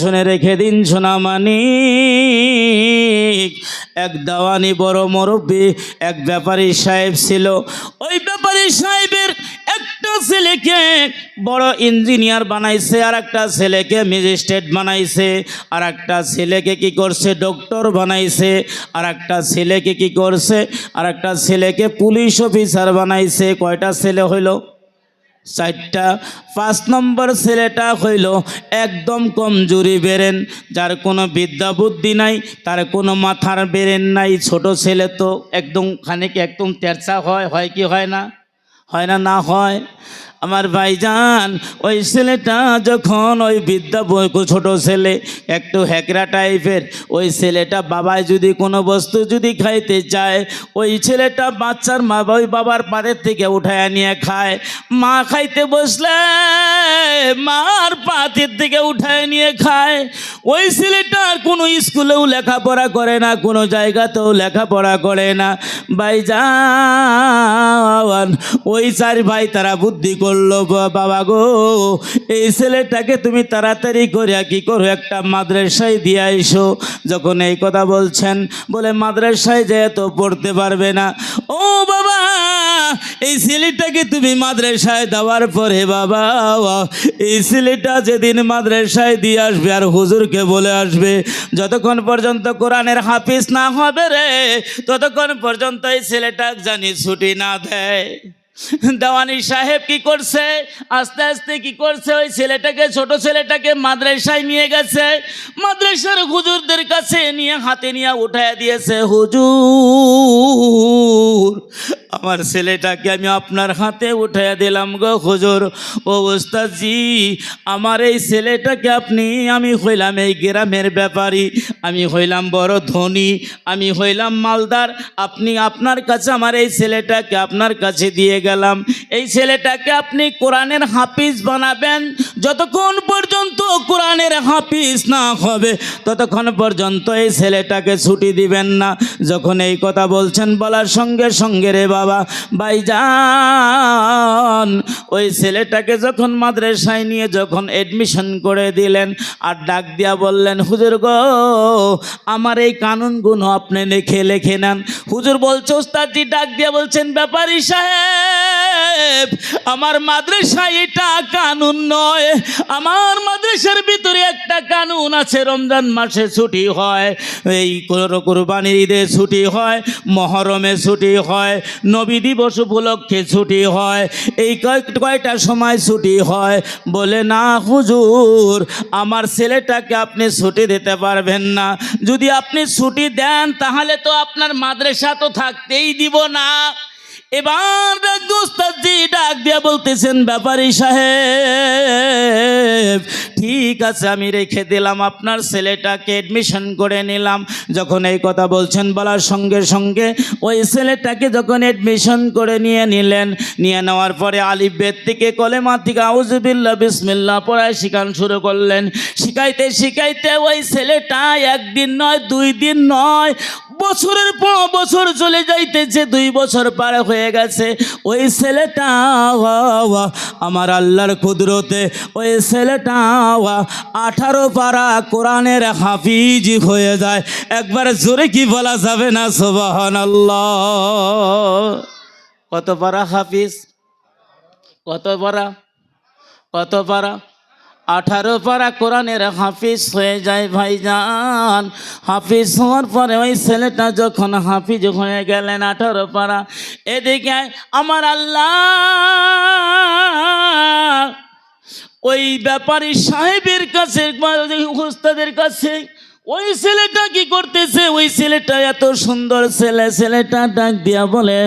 শুনে রেখে দিন সোনামানি এক দাওয়ানি বড় মুরব্বী, এক ব্যাপারী সাহেব ছিল। ওই ব্যাপারী সাহেবের একটা ছেলেকে বড় ইঞ্জিনিয়ার বানাইছে আর একটা ছেলেকে ম্যাজিস্ট্রেট বানাইছে আর একটা ছেলেকে কি করছে, ডক্টর বানাইছে আর একটা ছেলেকে কি করছে আর একটা ছেলেকে পুলিশ অফিসার বানাইছে। কয়টা ছেলে হইল? চারটা। পাঁচ নম্বর ছেলেটা হইল একদম কমজুরি বেরেন, যার কোনো বিদ্যা বুদ্ধি নাই, তার কোনো মাথার বেরেন নাই। ছোট ছেলে তো একদম খানিক একদম তেরচা হয় হয় কি হয় না? হয় না না হয়? আমার ভাইজান, ওই ছেলেটা যখন ওই বিদ্যা ছোট ছেলে, একটু হ্যাকরা টাইপের, ওই ছেলেটা বাবায় যদি কোনো বস্তু যদি খাইতে চায়, ওই ছেলেটা বাচ্চার মা ওই বাবার পাড়ের থেকে উঠায় নিয়ে খায়। মা খাইতে বসলে মার পাতের থেকে উঠায় নিয়ে খায়। ওই ছেলেটা আর কোনো স্কুলেও লেখাপড়া করে না, কোনো জায়গাতেও লেখাপড়া করে না। ভাইজান, ওই চার ভাই তারা বুদ্ধি করল বাবা গো। এই ছেলেটাকে তুমি তাড়াতাড়ি করিয়া কি করো? একটা মাদ্রাসায় দিয়ে আইসো। যখন এই কথা বলছেন, বলে মাদ্রাসায় যেয়ে তো পড়তে পারবে না। ও বাবা এই ছেলেটাকে তুমি মাদ্রাসায় দেওয়ার পরে বাবা, এই ছেলেটা যেদিন মাদ্রাসায় দিয়ে আসবে আর হুজুরকে বলে আসবে, যতক্ষণ পর্যন্ত কোরআনের হাফিজ না হবে রে, ততক্ষণ পর্যন্ত এই ছেলেটা জানি ছুটি না দেয়। দেওয়ানি সাহেব কি করছে? আস্তে আস্তে কি করছে? ওই ছেলেটাকে, ছোট ছেলেটাকে মাদ্রাসায় নিয়ে গেছে। মাদ্রাসার হুজুরদের কাছে নিয়ে, হাতে নিয়ে উঠায় দিয়েছে, হুজুর, আমার ছেলেটাকে আমি আপনার হাতে উঠাইয়া দিলাম গো, হুজুর। ও ওস্তাদজি, আমার এই ছেলেটাকে আপনি, আমি হইলাম এই গ্রামের ব্যাপারী। আমি হইলাম বড় ধনী, আমি হইলাম মালদার। আপনি আপনার কাছে আমার এই ছেলেটাকে আপনার কাছে দিয়ে গেলাম। এই ছেলেটাকে আপনি কোরআনের হাফিজ বানাবেন। যতক্ষণ পর্যন্ত কোরআনের হাফিজ না হবে, ততক্ষণ পর্যন্ত এই ছেলেটাকে ছুটি দিবেন না। যখন এই কথা বলছেন, বলার সঙ্গে সঙ্গে রে বাবা, ভাইজান, ওই ছেলেটাকে যখন মাদ্রাসায় নিয়ে যখন এডমিশন করে দিলেন, আর ডাক দিয়া বললেন, হুজুর গো, আমার এই কানুনগুলো আপনি লিখে লিখে নেন। হুজুর বলছে, ওস্তাদজি ডাক দিয়া বলছেন, ব্যাপারী সাহেব আমার মাদ্রাসায় এটা কানুন নয়। আমার মাদ্রাসার ভিতরে একটা কানুন আছে, রমজান মাসে ছুটি হয়, এই কোর- কোরবানির ঈদে ছুটি হয়, মহরমে ছুটি হয়, নবী দিবস উপলক্ষে ছুটি হয়, এই কয়- কয়টা সময় ছুটি হয়। বলে, না হুজুর, আমার ছেলেটাকে আপনি ছুটি দিতে পারবেন না। যদি আপনি ছুটি দেন, তাহলে তো আপনার মাদ্রাসা তো থাকতেই দিব না। এবার দোস্তাজি ডাক দিয়ে বলতেছেন, ব্যাপারী সাহেব, ঠিক আছে, আমি রেখে দিলাম, আপনার ছেলেটাকে এডমিশন করে নিলাম। যখন এই কথা বলছেন, বলার সঙ্গে সঙ্গে ওই ছেলেটাকে যখন এডমিশন করে নিয়ে নিলেন, নিয়ে নেওয়ার পরে আলিফ বেদ থেকে কলেমা থেকে আউজবিল্লা বিসমিল্লা পড়ায় শিখান শুরু করলেন। শিখাইতে শিখাইতে ওই ছেলেটা একদিন নয়, দুই দিন নয় বছরের পর বছর চলে যাইতেছে, দুই বছর পার হয়ে গেছে। ওই ছেলেটা আমার আল্লাহর কুদরতে, ওই ছেলেটা আঠারো পারা কোরআনের হাফিজ হয়ে যায়। একবার জোরে কি বলা যাবে না সোবাহান কত পারা হাফিজ? কত পারা? কত পারা? আঠারো পারা কোরআনের হাফিজ হয়ে যায় ভাইজান। হাফিজ হওয়ার পরে ওই ছেলেটা যখন হাফিজ হয়ে গেলেন আঠারো পারা, এদিকে আমার আল্লাহ। ওই ব্যাপারী সাহেবের কাছে, উস্তাদের কাছে, ওই ছেলেটা কি করতেছে? ওই ছেলেটা এত সুন্দর ছেলে, ছেলেটা ডাক দিয়া বলে,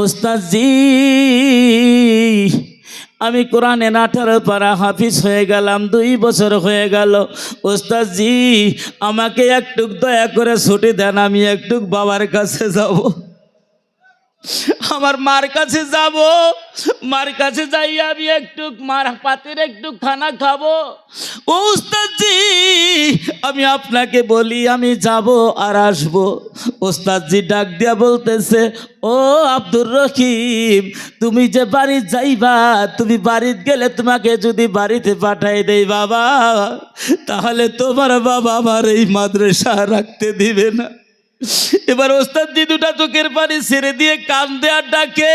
ওস্তাদজি আমি কোরআনে আঠারো পারা হাফিজ হয়ে গেলাম, দুই বছর হয়ে গেল। ওস্তাদজি, আমাকে একটু দয়া করে ছুটি দেন, আমি একটু বাবার কাছে যাব। আমার মার কাছে যাব, মার কাছে যাই আমি একটু মার পাতের একটু খানা খাব। ও উস্তাদজি আমি আপনাকে বলি, আমি যাব আর আসব। ওস্তাদজি ডাক দিয়া বলতেছে, ও আব্দুর রহিম, তুমি যে বাড়ি যাইবা, তুমি বাড়িতে গেলে তোমাকে যদি বাড়িতে পাঠাই দেই বাবা, তাহলে তোমার বাবা আমার এই মাদ্রাসা রাখতে দিবে না। এবার ওস্তাদ দুটা চোখের পানি ছেড়ে দিয়ে কান দেওয়ার ডাকে,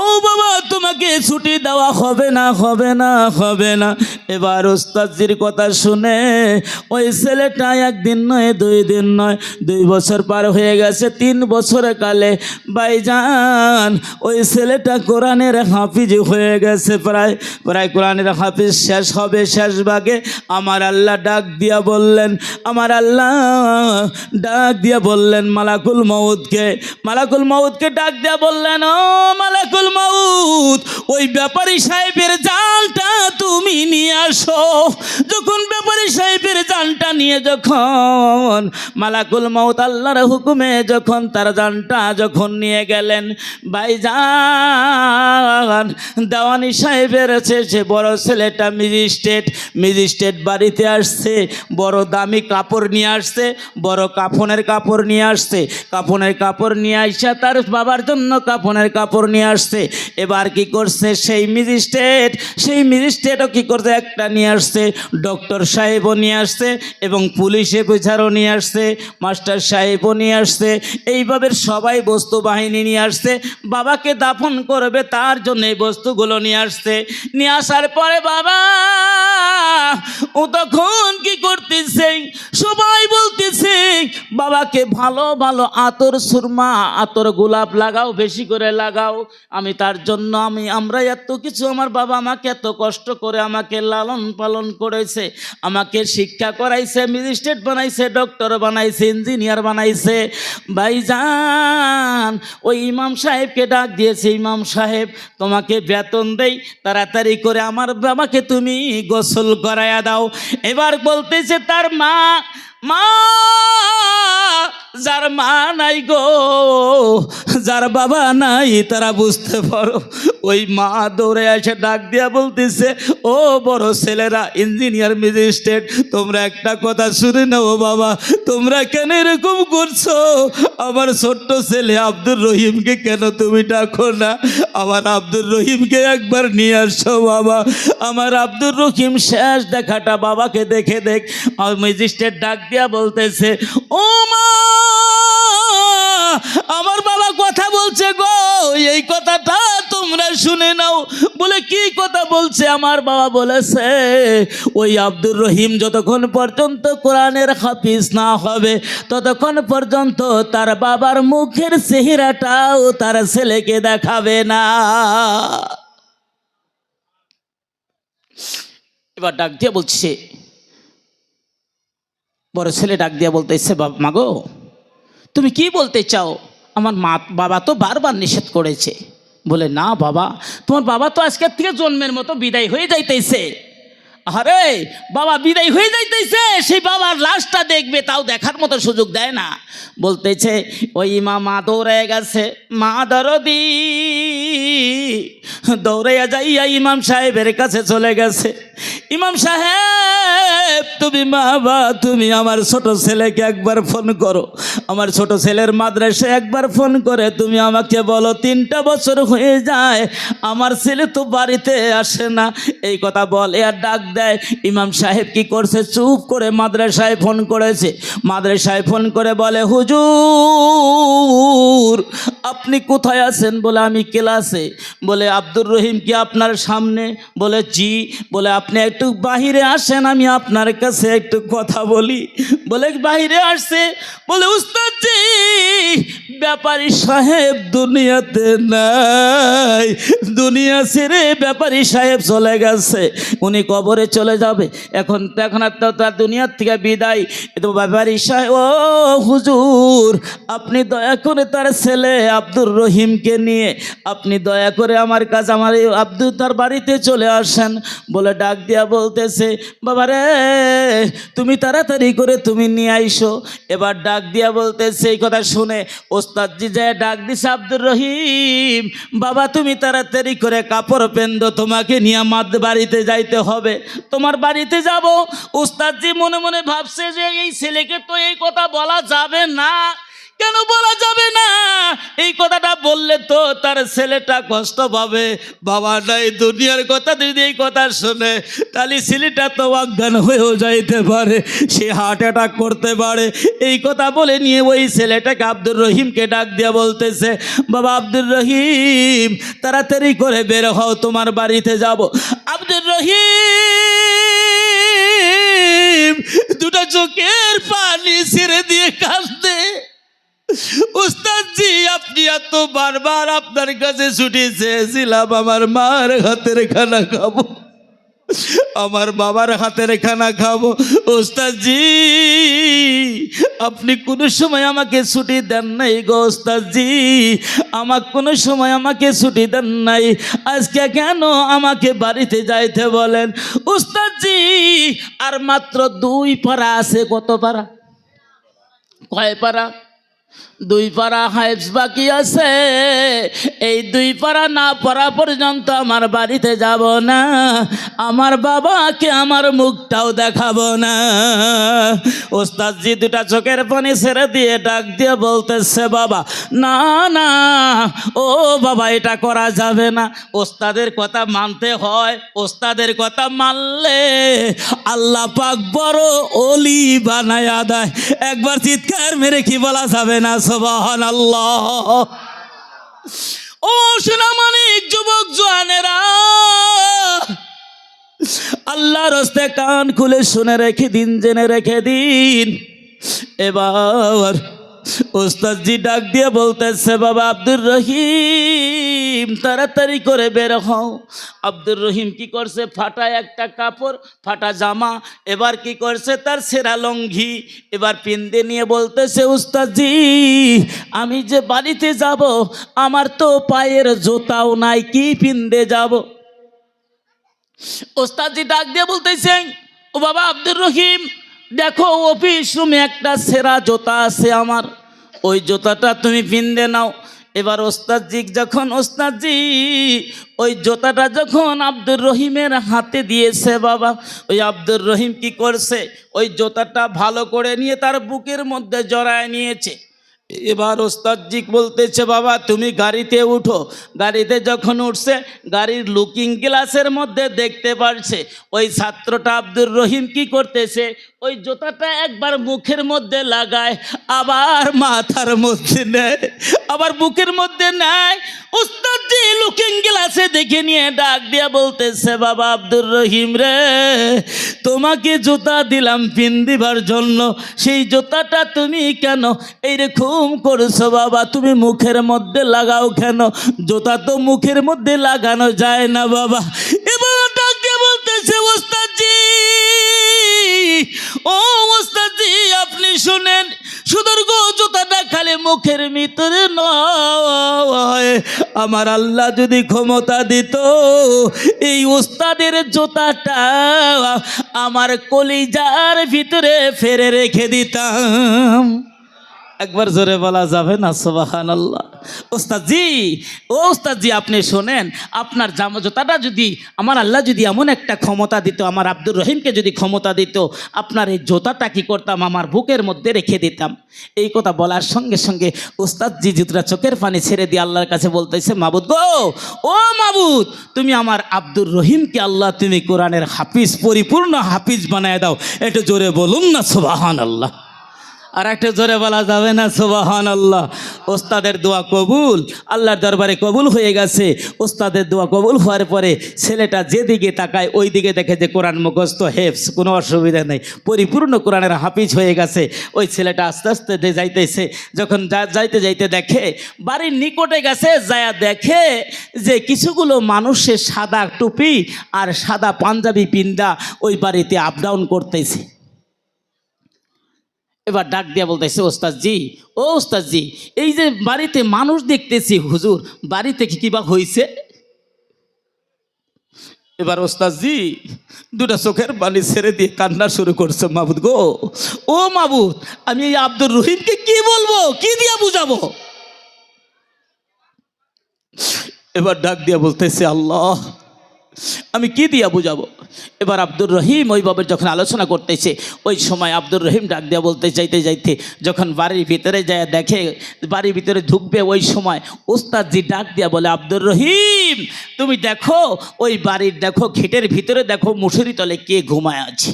ও বাবা, তোমাকে ছুটি দেওয়া হবে না হবে না হবে না। এবার ওস্তাদজির কথা শুনে, ওই ছেলেটা একদিন নয়, দুই দিন নয়, দুই বছর পার হয়ে গেছে, তিন বছরের কালে। ভাইজান, ওই ছেলেটা কোরআনের হাফিজ হয়ে গেছে প্রায় প্রায় কোরআনের হাফিজ শেষ হবে, শেষ ভাগে। আমার আল্লাহ ডাক দিয়া বললেন, আমার আল্লাহ ডাক দিয়া বললেন, মালাকুল মউদকে মালাকুল মউদকে ডাক দিয়া বললেন, ও মালাকুল মউদ ওই ব্যাপারী সাহেবের জালটা তুমি নিয়ে আসো। যখন ব্যাপারী সাহেবের জানটা নিয়ে যখন মালাকুল মউত আল্লাহর হুকুমে যখন তার জানটা যখন নিয়ে গেলেন, ভাইজান, দেওয়ানি সাহেবের আছে সে বড় ছেলেটা ম্যাজিস্ট্রেট ম্যাজিস্ট্রেট বাড়িতে আসছে, বড় দামি কাপড় নিয়ে আসছে, বড় কাফনের কাপড় নিয়ে আসছে। কাপনের কাপড় নিয়ে আসছে তার বাবার জন্য কাপনের কাপড় নিয়ে আসছে। এবার কি করছে সেই ম্যাজিস্ট্রেট? সেই ম্যাজিস্ট্রেটও কি করছে? একটা নিয়ে আসছে, ডক্টর সাহেবও নিয়ে আসছে এবং পুলিশে বিচারও নিয়ে আসছে, মাস্টার সাহেবও নিয়ে আসছে। এইভাবে সবাই বস্তু বাহিনী নিয়ে আসছে। বাবাকে দাফন করবে, তার জন্য এই বস্তুগুলো নিয়ে আসছে। নিয়ে আসার পরে বাবা, ও তখন কি করতেছে? সবাই বলতেছে, বাবাকে ভালো ভালো আতর সুরমা, আতর গোলাপ লাগাও, বেশি করে লাগাও। আমি তার জন্য, আমি, আমরা এত কিছু, আমার বাবা আমাকে এত কষ্ট করে আমাকে লালন পালন করেছে। আমাকে শিক্ষা করাইছে, ম্যাজিস্ট্রেট বানাইছে, ডক্টর বানাইছে, ইঞ্জিনিয়ার বানাইছে। ভাইজান, ওই ইমাম সাহেবকে ডাক দিয়েছে, ইমাম সাহেব, তোমাকে বেতন দেই, তাড়াতাড়ি করে আমার বাবাকে তুমি গোসল করাইয়া দাও। এবার বলতেছে, তার মা মা যার মা নাই গো যার বাবা নাই তারা বুঝতে পারো ওই মা দৌড়ে এসে ডাক দিয়া বলতেছে, ও বড় ছেলেরা ইঞ্জিনিয়ার ম্যাজিস্ট্রেট তোমরা একটা কথা শুনে নাও বাবা, তোমরা কেন এরকম করছ? আমার ছোট্ট ছেলে আব্দুর রহিমকে কেন তুমি ডাকো না? আমার আব্দুর রহিমকে একবার নিয়ে আসছো বাবা। আমার আব্দুর রহিম শেষ দেখাটা বাবাকে দেখে দেখ। আর ম্যাজিস্ট্রেট ডাক দিয়া বলতেছে, ও মা, আমার বাবা কথা বলছে গো, এই কথাটা তোমরা শুনে নাও। বলে, কি কথা বলছে? আমার বাবা বলেছে, ওই আব্দুর রহিম যতক্ষণ পর্যন্ত কোরআনের হাফিজ না হবে, ততক্ষণ পর্যন্ত তার বাবার মুখের চেহারাটাও তার ছেলেকে দেখাবে না। এবার ডাক দিয়ে বলছে, বড় ছেলে ডাক দিয়ে বলতেছে মাগো তুমি কি বলতে চাও? আমার মা বাবা তো বারবার নিষেধ করেছে। বলে না বাবা তোমার বাবা তো আজকের থেকে জন্মের মতো বিদায় হয়ে যাইতেছে। আরে বাবা বিদায় হয়ে যাইতেছে, সেই বাবার লাশটা দেখবে, তাও দেখার মতো সুযোগ দেয় না। বলতেছে, ওই মা মা দৌড়ে গেছে মা দরদি দৌড়াইয়া যাইয়া ইমাম সাহেবের কাছে চলে গেছে। ইমাম সাহেব, তুমি মা বা তুমি আমার ছোট ছেলেকে একবার ফোন করো। আমার ছোট ছেলের মাদ্রাসায় একবার ফোন করে, তুমি আমাকে বলো, তিনটা বছর হয়ে যায়, আমার ছেলে তো বাড়িতে আসে না। এই কথা বলে আর ডাক দেয়। ইমাম সাহেব কি করছে? চুপ করে মাদ্রাসায় ফোন করেছে। মাদ্রাসায় ফোন করে বলে, হুজুর, আপনি কোথায় আছেন? বলে, আমি ক্লাসে। বলে, আব্দুর রহিম কি আপনার সামনে? বলে, জি। বলে, আপনি একটু বাহিরে আসেন, আমি আপনার কাছে একটু কথা বলি। বলে, বাহিরে আসছে? বলে, উস্তাদ জি। ব্যাপারী সাহেব দুনিয়াতে নাই। দুনিয়া ছেড়ে ব্যাপারী সাহেব চলে গেছে। উনি কবরে চলে যাবে। এখন তো এখন আর তো তার দুনিয়ার থেকে বিদায়। তো ব্যাপারী সাহেব, ও হুজুর, আপনি দয়া করে তার ছেলে আব্দুর রহিমকে নিয়ে, আপনি দয়া করে আমার কাছে আমার আব্দুল তার বাড়িতে চলে আসেন বলে ডাক দিয়া বলতেছে, বাবা রে, তুমি তাড়াতাড়ি করে তুমি নিয়ে আইসো। এবার ডাক দিয়া বলতেছে, এই কথা শুনে ওস্তাদজি যে ডাক দিস আব্দুর রহিম, বাবা তুমি তাড়াতাড়ি করে কাপড় পেন্দ, তোমাকে নিয়ে মাদ বাড়িতে যাইতে হবে। তোমার বাড়িতে যাব? ওস্তাদজি মনে মনে ভাবছে যে এই ছেলেকে তো এই কথা বলা যাবে না। কেন বলা যাবে না? এই কথাটা বললে তো তার ছেলেটা কষ্ট পাবে। বাবা, নাই, দুনিয়ার কথা যদি এই কথা শোনে, তাহলে ছেলেটা তো অজ্ঞান হয়েও যাইতে পারে, সে হার্ট অ্যাটাক করতে পারে। এই কথা বলে নিয়ে ওই ছেলেটাকে আব্দুর রহিমকে ডাক দিয়ে বলতেছে, বাবা, আব্দুর রহিম, তাড়াতাড়ি করে বের হও, তোমার বাড়িতে যাব। আব্দুর রহিম দুটো চোখের পানি ছেড়ে দিয়ে কাঁদতে উস্তাদজি আপনি এত বারবার আপনার কাছে ছুটি চেয়েছিলাম, আমার মার হাতের খানা খাব। আমার বাবার হাতের খানা খাব। ওস্তাদজি আপনি কোনো সময় আমাকে ছুটি দেন নাই গো ওস্তাদজি আমার কোনো সময় আমাকে ছুটি দেন নাই। আজকে কেন আমাকে বাড়িতে যাইতে বলেন? ওস্তাদজি আর মাত্র দুই পারা আছে, কত পারা? কয় পারা? দুই পারা হাইফস বাকি আছে। এই দুই পারা না পড়া পর্যন্ত আমার বাড়িতে যাব না। আমার বাবাকে আমার মুখটাও দেখাবো না। ওস্তাদজি দুটা চোখের পানি ছেড়ে দিয়ে ডাক দিয়ে বলতেছে, বাবা, না না, ও বাবা, এটা করা যাবে না। ওস্তাদের কথা মানতে হয়, ওস্তাদের কথা মানলে আল্লাহ পাক বড় অলি বানায়া দেয়। একবার চিৎকার মেরে কি বলা যাবে না সবাহান আল্লাহ ও সোনামানিক যুবক জোয়ানেরা আল্লাহ রস্তে কান খুলে শুনে রেখে দিন, জেনে রেখে দিন। এবার ওস্তাদজি ডাক দিয়ে বলতেছে, বাবা আব্দুর রহিম। তাড়াতাড়ি করে বের হও। আব্দুর রহিম কি করছে? ফাটা একটা কাপড়, ফাটা জামা, এবার কি করছে? তার সেরা লঙ্ঘি। এবার পিন্দে নিয়ে বলতেছে, উস্তাদজি, আমি যে বাড়িতে যাব, আমার তো পায়ের জোতাও নাই, কি পিন্দে যাব? ওস্তাদজি ডাক দিয়ে বলতেছেন ও বাবা আব্দুর রহিম, দেখো অফিস রুমে একটা সেরা জোতা আছে আমার। ওই জোতাটা তুমি পিন্দে নাও। এবার ওস্তাদজি, যখন ওস্তাদজি, ওই জোতাটা যখন আব্দুর রহিমের হাতে দিয়েছে, বাবা, ওই আব্দুর রহিম কি করছে? ওই জোতাটা ভালো করে নিয়ে তার বুকের মধ্যে জড়ায় নিয়েছে। এবার ওস্তাদজি বলতেছে, বাবা, তুমি গাড়িতে উঠো। গাড়িতে যখন উঠছে, গাড়ির লুকিং গ্লাসের মধ্যে দেখতে পারছে। ওই ছাত্রটা আব্দুর রহিম কি করতেছে? ওই জুতাটা একবার মুখের মধ্যে লাগায়, আবার মাথার মধ্যে নেয়, আবার বুকের মধ্যে নেয়। উস্তাদজি লুকিং গ্লাসে দেখে নিয়ে ডাক দিয়া বলতেছে, বাবা আব্দুর রহিম রে, তোমাকে জুতা দিলাম পিন দিবার জন্য, সেই জুতাটা তুমি কেন এইরকম করছ বাবা? তুমি মুখের মধ্যে লাগাও কেন? জুতা তো মুখের মধ্যে লাগানো যায় না বাবা। খালি মুখের ভিতরে নয়। আমার আল্লাহ যদি ক্ষমতা দিত, এই উস্তাদের জোতাটা আমার কলিজার ভিতরে ফেরে রেখে দিতাম। একবার জোরে বলা যাবে না সোবাহান আল্লাহ ওস্তাদজি, ও ওস্তাদজি, আপনি শোনেন, আপনার জামা জুতাটা যদি, আমার আল্লাহ যদি এমন একটা ক্ষমতা দিত, আমার আব্দুর রহিমকে যদি ক্ষমতা দিত, আপনার এই জোতাটা কি করতাম, আমার বুকের মধ্যে রেখে দিতাম। এই কথা বলার সঙ্গে সঙ্গে ওস্তাদজি জুতরা চোখের পানি ছেড়ে দিয়ে আল্লাহর কাছে বলতেছে, মাবুদ গো, ও মাবুদ, তুমি আমার আব্দুর রহিমকে আল্লাহ, তুমি কোরআনের হাফিজ, পরিপূর্ণ হাফিজ বানায় দাও। একটু জোরে বলুন না সোবাহান আল্লাহ আর একটা জোরে বলা যাবে না? সোবাহান আল্লাহ ওস্তাদের দোয়া কবুল। আল্লাহর দরবারে কবুল হয়ে গেছে। ওস্তাদের দোয়া কবুল হওয়ার পরে ছেলেটা যেদিকে তাকায় ওই দিকে দেখে যে কোরআন মুখস্থ হেফস কোনো অসুবিধা নেই। পরিপূর্ণ কোরআনের হাফিজ হয়ে গেছে। ওই ছেলেটা আস্তে আস্তে যাইতেছে। যখন যাইতে যাইতে দেখে, বাড়ির নিকটে গেছে, যায়া দেখে যে কিছুগুলো মানুষের সাদা টুপি আর সাদা পাঞ্জাবি পিন্দা ওই বাড়িতে আপ ডাউন করতেছে। এবার ডাক দিয়া বলতেছে, ওস্তাদজি, ও ওস্তাদজি, এই যে বাড়িতে মানুষ দেখতেছি, হুজুর, বাড়িতে কি কিবা হয়েছে এবার ওস্তাদজি, দুটা চোখের পানি ছেড়ে দিয়ে কান্না শুরু করছে, মাবুদ গো, ও মাবুদ, আমি এই আব্দুর রহিমকে কি বলব? কি দিয়া বুঝাবো? এবার ডাক দিয়া বলতেছে, আল্লাহ আমি কি দিয়া বুঝাবো? এবার আব্দুর রহিম ওই ওইভাবে যখন আলোচনা করতেছে, ওই সময় আব্দুর রহিম ডাক দিয়া বলতে চাইতে যাইতে যখন বাড়ির ভিতরে যায়, দেখে বাড়ির ভিতরে ঢুকবে, ওই সময় ওস্তাদজি ডাক দিয়া বলে, আব্দুর রহিম, তুমি দেখো, ওই বাড়ির দেখো, খেটের ভিতরে দেখো, মুসুরি তলে কে ঘুমায় আছে?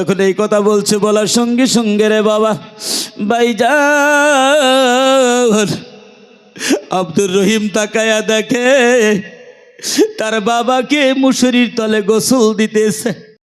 এখন এই কথা বলছে, বলার সঙ্গে সঙ্গে রে বাবা, ভাইজান। আব্দুর রহিম তাকায়া দেখে তার বাবাকে মুসুরির তলে গোসল দিতেছে।